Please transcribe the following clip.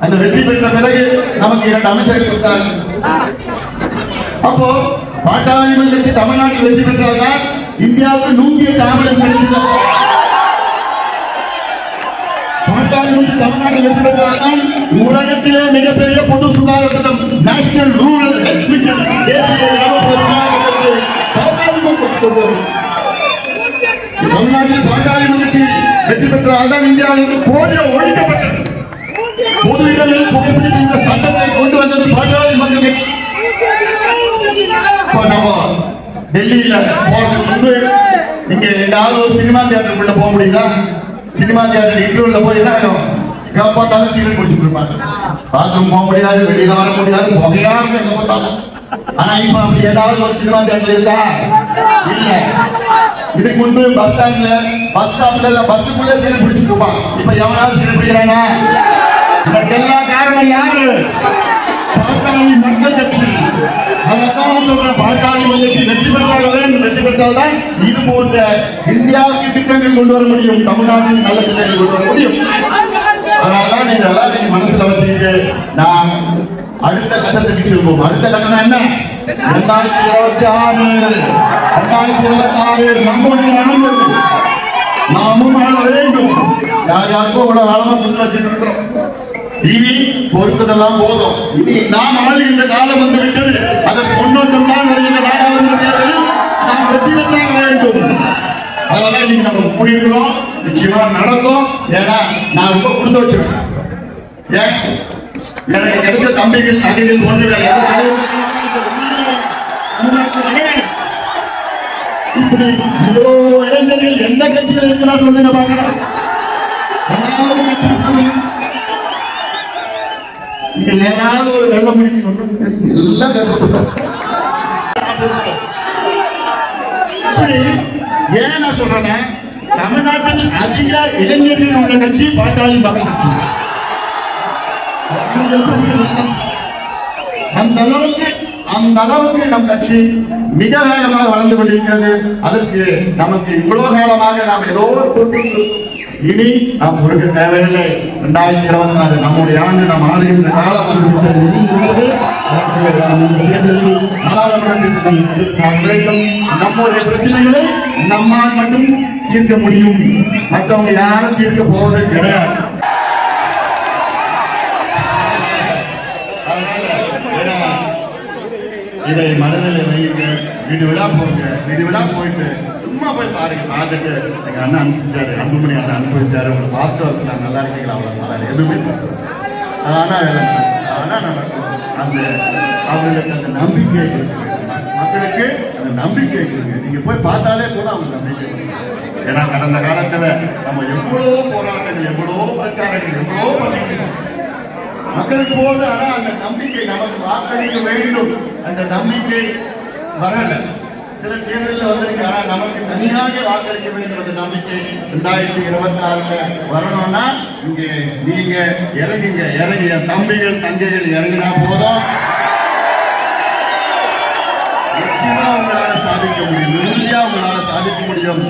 அந்த வெற்றி பெற்ற பிறகு நமக்கு இரண்டு அமைச்சர்கள் கொடுத்தாங்க அப்போ பாட்டாளி கட்சி தமிழ்நாட்டில் வெற்றி பெற்றால்தான் இந்தியாவுக்கு நூத்தி எட்டு ஆம்புலன்ஸ் கிடைச்சது பாட்டாளி தமிழ்நாட்டில் வெற்றி பெற்றால்தான் உலகத்திலே மிகப்பெரிய பொது சுகாதார திட்டம் நேஷனல் ரூரல் ஹெல்த் மிஷன் தேசிய தமிழ்நாட்டில் பாட்டாளி வெற்றி பெற்றால்தான் இந்தியாவிலிருந்து போலியோ பொது இடங்களில் இந்த சட்டத்தை கொண்டு வந்தது பாட்டாளி மக்கள் நம்ம டெல்லியில போறதுக்கு முன்பு நீங்க ஏதாவது ஒரு சினிமா தியேட்டருக்குள்ள போக முடியுதா? சினிமா தியேட்டர் இன்டர்வியூல போய் என்ன ஆகும் எங்க பார்த்தாலும் சீரியல் குடிச்சிட்டு இருப்பாங்க. பாத்ரூம் போக முடியாது வெளியில வர முடியாது புகையா இருக்கும் எங்க பார்த்தாலும். ஆனா இப்ப அப்படி ஏதாவது ஒரு சினிமா தியேட்டர் இருந்தா? இல்ல. இதுக்கு முன்பு பஸ் ஸ்டாண்ட்ல பஸ் ஸ்டாப்ல இல்ல பஸ்ஸுக்குள்ளே சீரியல் பிடிச்சிட்டு இருப்பான் இப்ப எவனாவது சீரியல் பிடிக்கிறானா? இதற்கெல்லாம் காரணம் யாரு? பாட்டாளி மக்கள் கட்சி. அதைத்தான் நான் சொல்றேன் பாட்டாளி கட்சி வெற்றி பெற்றால்தான் வேண்டும் வெற்றி பெற்றால்தான் இது போன்ற இந்தியாவுக்கு திட்டங்கள் கொண்டு வர முடியும் தமிழ்நாட்டில் நல்ல திட்டங்கள் கொண்டு வர முடியும். அதனாலதான் நீங்க எல்லாம் நீங்க மனசுல வச்சுக்கிட்டு நான் அடுத்த கட்டத்துக்கு செல்வோம். அடுத்த கட்டம் என்ன? இரண்டாயிரத்தி இருபத்தி ஆறு. இரண்டாயிரத்தி இருபத்தி ஆறு நம்முடைய ஆண்டு. நாமும் ஆள வேண்டும். யார் யாருக்கும் இவ்வளவு காலமா கொண்டு வச்சுட்டு இருக்கிறோம். இனி பொறுத்ததெல்லாம் போதும். இனி நாம் ஆளுகின்ற காலம் வந்து விட்டது. அதற்கு முன்னோட்டம் தான் வருகின்ற நாடாளுமன்ற தேர்தலில் நாம் வெற்றி பெற்றாக வேண்டும். அதனால இன்னைக்கு நம்ம கூடியிருக்கிறோம். நிச்சயமா நடக்கும். ஏன்னா நான் ரொம்ப கொடுத்து வச்சிருக்கேன். ஏன்? எனக்கு கிடைச்ச தம்பிகள் தங்கைகள் போன்று இப்படி இவ்வளோ இளைஞர்கள் எந்த கட்சியில் இருக்கிறா சொல்லுங்க பாக்கலாம் ஏதாவது கட்சி இங்க ஏதாவது ஒரு நல்ல முடிவு தெரியும் எல்லாம் இப்படி ஏன் நான் சொல்றேன்னா தமிழ்நாட்டில் அதிக இளைஞர்கள் உள்ள கட்சி பாட்டாளி மக்கள் கட்சி. அந்த அளவுக்கு அந்த அளவுக்கு நம் கட்சி மிக வேகமாக வளர்ந்து கொண்டிருக்கிறது. அதற்கு நமக்கு இவ்வளவு காலமாக நாம் ஏதோ இனி நாம் கொடுக்க தேவையில்லை. இரண்டாயிரத்தி இருபத்தி நாலு நம்முடைய ஆண்டு நாம் ஆளுகின்ற காலம் வந்துவிட்டது நம்முடைய பிரச்சனைகளை நம்மால் மட்டும் தீர்க்க முடியும். மற்றவங்க யாரும் தீர்க்க போவது கிடையாது. இதை மனதில் வைங்க வீடு விழா போங்க. வீடு போயிட்டு சும்மா போய் பாருங்க பார்த்துட்டு எங்கள் அண்ணன் அனுப்பிச்சாரு அன்புமணி அண்ணன் அனுப்பிச்சாரு. அவங்களை பார்த்து வர சொன்னாங்க நல்லா இருக்கீங்களா? அவ்வளோ நல்லா எதுவுமே பேசல ஆனால் ஆனா நடக்கும் அந்த அவங்களுக்கு அந்த நம்பிக்கை இருக்கு. மக்களுக்கு அந்த நம்பிக்கை கொடுங்க நீங்கள் போய் பார்த்தாலே போதும் அவங்க நம்பிக்கை ஏன்னா கடந்த காலத்துல நம்ம எவ்வளவோ போராட்டங்கள் எவ்வளவோ பிரச்சாரங்கள் எவ்வளவோ பண்ணிட்டு மக்களுக்கு போது ஆனா அந்த நம்பிக்கை நமக்கு வாக்களிக்க வேண்டும். அந்த நம்பிக்கை வரலை. சில தேர்தலில் வந்திருக்கு ஆனால் நமக்கு தனியாக வாக்களிக்க வேண்டும் நம்பிக்கை ரெண்டாயிரத்தி இருபத்தி ஆறுல வரணும்னா இங்கே நீங்க இறங்குங்க. இறங்கிய தம்பிகள் தங்கைகள் இறங்கினா போதும். நிச்சயமா உங்களால சாதிக்க முடியும். உறுதியா உங்களால சாதிக்க முடியும்.